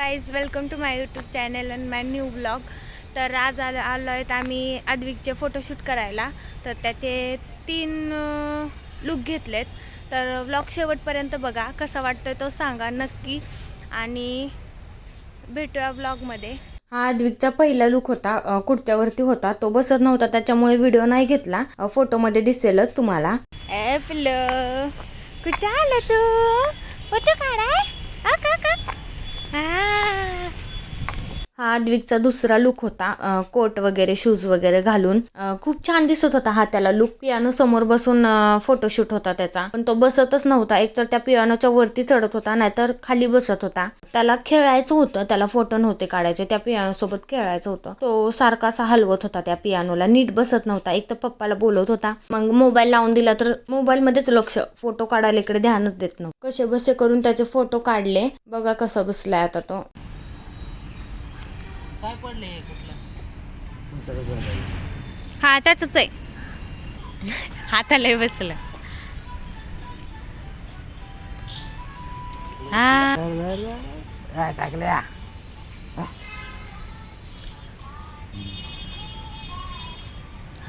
Guys welcome to my YouTube channel and my new blog तर आज आलो आलो आहेत आम्ही अद्विकचे फोटोशूट करायला. तर त्याचे तीन लुक घेतलेत. तर ब्लॉग शेवटपर्यंत बघा कसा वाटतोय तो सांगा नक्की. आणि भेटूया ब्लॉगमध्ये हा अद्विकचा पहिला लुक होता कुर्त्यावरती होता. तो बसत नव्हता त्याच्यामुळे व्हिडिओ नाही घेतला. फोटोमध्ये दिसेलच तुम्हाला. ॲपलं कुठं आलं तू? फोटो काढाय? 啊 हा द्विकचा दुसरा लुक होता कोट वगैरे शूज वगैरे घालून. खूप छान दिसत होता हा त्याला लुक पियानो समोर बसून फोटोशूट होता त्याचा. पण तो बसतच नव्हता. एकतर त्या पियानोच्या वरती चढत होता नाहीतर खाली बसत होता. त्याला खेळायचं होतं त्याला फोटो नव्हते काढायचे. त्या पियानो सोबत खेळायचं होतं. तो सारखा असा हलवत होता त्या पियानोला नीट बसत नव्हता. एक तर पप्पाला बोलत होता. मग मोबाईल लावून दिला तर मोबाईल मध्येच लक्ष. फोटो काढायला इकडे ध्यानच देत नव्हतं. कसे बसे करून त्याचे फोटो काढले. बघा कसा बसलाय आता तो. काय पडले कुठलं? हा त्याच आहे. हाताला बसलं. हा. टाकल्या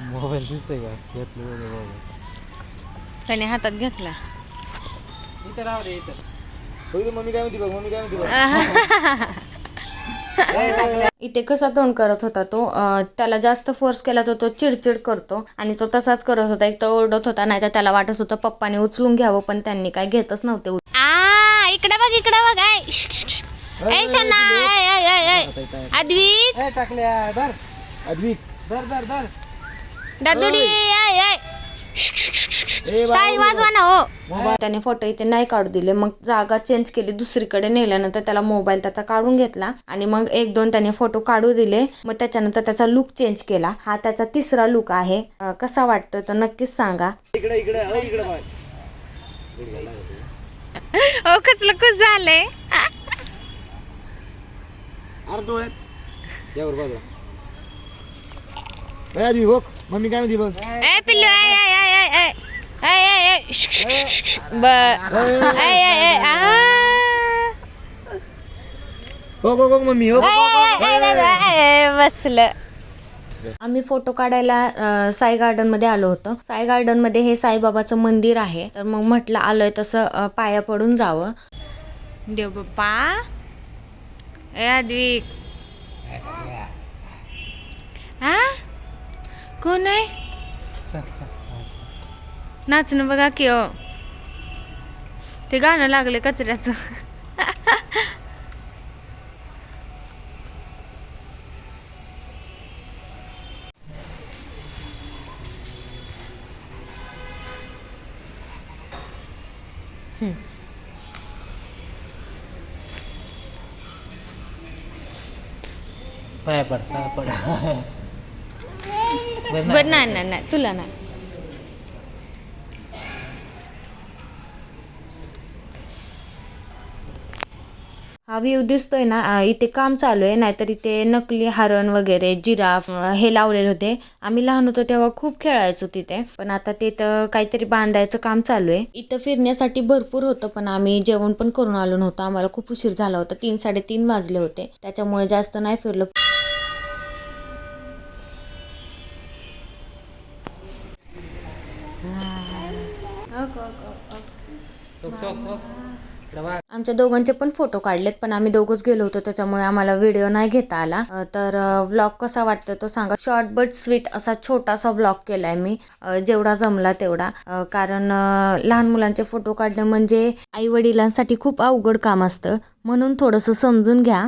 मोबाईल दिसतोय का? घेतलं मोबाईल. त्याने हातात घेतला. इथं राहू दे इथं. मम्मी काय म्हणते बघ मम्मी काय म्हणते बघ. इथे कसा तोंड करत होता तो त्याला जास्त फोर्स केला तर तो चिडचिड करतो आणि तो तसाच करत होता. एक तर ओरडत होता नाही तर त्याला वाटत होतं पप्पाने उचलून घ्यावं पण त्यांनी काय घेतच नव्हते आ इकडे बघ इकडे बघ. ऐ अद्विक दादुडी. काय वाजवा ना हो. त्याने फोटो इथे नाही काढू दिले. मग जागा चेंज केली दुसरीकडे नेल्यानंतर त्याला मोबाईल त्याचा काढून घेतला. आणि मग एक दोन त्याने फोटो काढू दिले. मग त्याच्यानंतर त्याचा लुक चेंज केला. हा त्याचा तिसरा लुक आहे. कसा वाटतोय तर नक्कीच सांगा. इकडे इकडे हो हो कसलं खुश झालंय मम्मी काय म्हणते बघ. पिल्लू Hey, hey, hey. Shh, shh, shh, shh. shh. But, hey, hey, hey. Ah. Go, go, go, mommy. Go, go, go. Hey, hey, hey, hey, hey, hey, बसलं आम्ही फोटो काढायला साई गार्डनमध्ये आलो होतो साई गार्डनमध्ये हे साईबाबाचं मंदिर आहे तर मग म्हटलं आलोय तसं पाया पडून जावं देव बाप्पा ए अद्विक हा कोण आहे नाचणं बघा की ते गाणं लागले कचऱ्याचं. पाय पड पाय पड बर नाही नाही तुला नाही. हा व्ह्यू दिसतोय ना इथे काम चालू आहे नाहीतर इथे नकली हरण वगैरे जिराफ हे लावलेले होते. आम्ही लहान होतो तेव्हा खूप खेळायचो तिथे पण आता तिथं काहीतरी बांधायचं काम चालू आहे. इथं फिरण्यासाठी भरपूर होतं पण आम्ही जेवण पण करून आलो नव्हतं. आम्हाला खूप उशीर झाला होता तीन साडेतीन वाजले होते. त्याच्यामुळे जास्त नाही फिरलो. टोक आमच्या दोघांचे पण फोटो काढलेत पण आम्ही दोघंच गेलो होतो त्याच्यामुळे आम्हाला व्हिडिओ नाही घेता आला. तर व्लॉग कसा वाटतो तो सांगा. शॉर्ट बट स्वीट असा छोटासा व्लॉग केलाय मी. जेवढा जमला तेवढा. कारण लहान मुलांचे फोटो काढणं म्हणजे आई वडिलांसाठी खूप अवघड काम असतं. म्हणून थोडंसं समजून घ्या.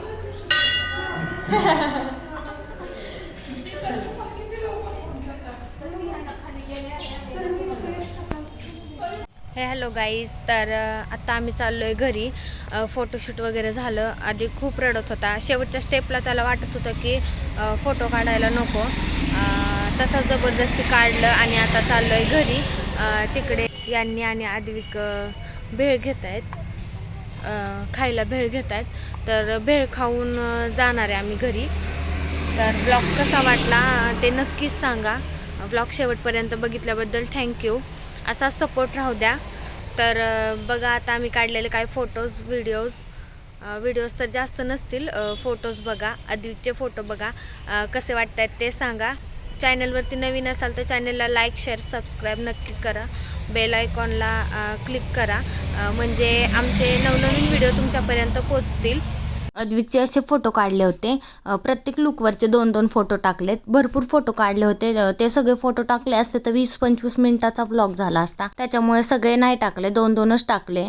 हे हॅलो गाईज तर आत्ता आम्ही चाललो आहे घरी फोटोशूट वगैरे झालं. आधी खूप रडत होता. शेवटच्या स्टेपला त्याला वाटत होतं की फोटो काढायला नको. तसं जबरदस्ती काढलं आणि आता चाललो आहे घरी तिकडे यांनी आणि आदविक भेळ घेत आहेत खायला भेळ घेत आहेत तर भेळ खाऊन जाणार आहे आम्ही घरी. तर ब्लॉग कसा वाटला ते नक्कीच सांगा. ब्लॉग शेवटपर्यंत बघितल्याबद्दल थँक्यू असा सपोर्ट राहू द्या. तर बघा आता आम्ही काढलेले काय फोटोज व्हिडिओज व्हिडिओज तर जास्त नसतील फोटोज बघा. अद्विकचे फोटो बघा. कसे वाटत आहेत ते सांगा. चॅनलवरती नवीन असाल तर चॅनलला लाईक शेअर सबस्क्राईब नक्की करा. बेल आयकॉनला क्लिक करा. म्हणजे आमचे नवनवीन व्हिडिओ तुमच्यापर्यंत पोचतील. अद्विकचे असे फोटो काढले होते. प्रत्येक लुकवरचे दोन दोन फोटो टाकलेत. भरपूर फोटो काढले होते. ते सगळे फोटो टाकले असते तर वीस पंचवीस मिनिटाचा ब्लॉग झाला असता. त्याच्यामुळे सगळे नाही टाकले दोन दोनच टाकले.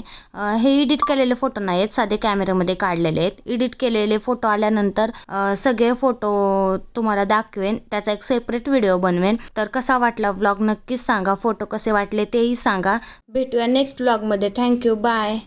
हे एडिट केलेले फोटो नाही आहेत साधे कॅमेऱ्यामध्ये काढलेले आहेत. एडिट केलेले फोटो आल्यानंतर सगळे फोटो तुम्हाला दाखवेन. त्याचा एक सेपरेट व्हिडिओ बनवेन. तर कसा वाटला व्लॉग नक्कीच सांगा. फोटो कसे वाटले तेही सांगा. भेटूया नेक्स्ट ब्लॉगमध्ये थँक्यू बाय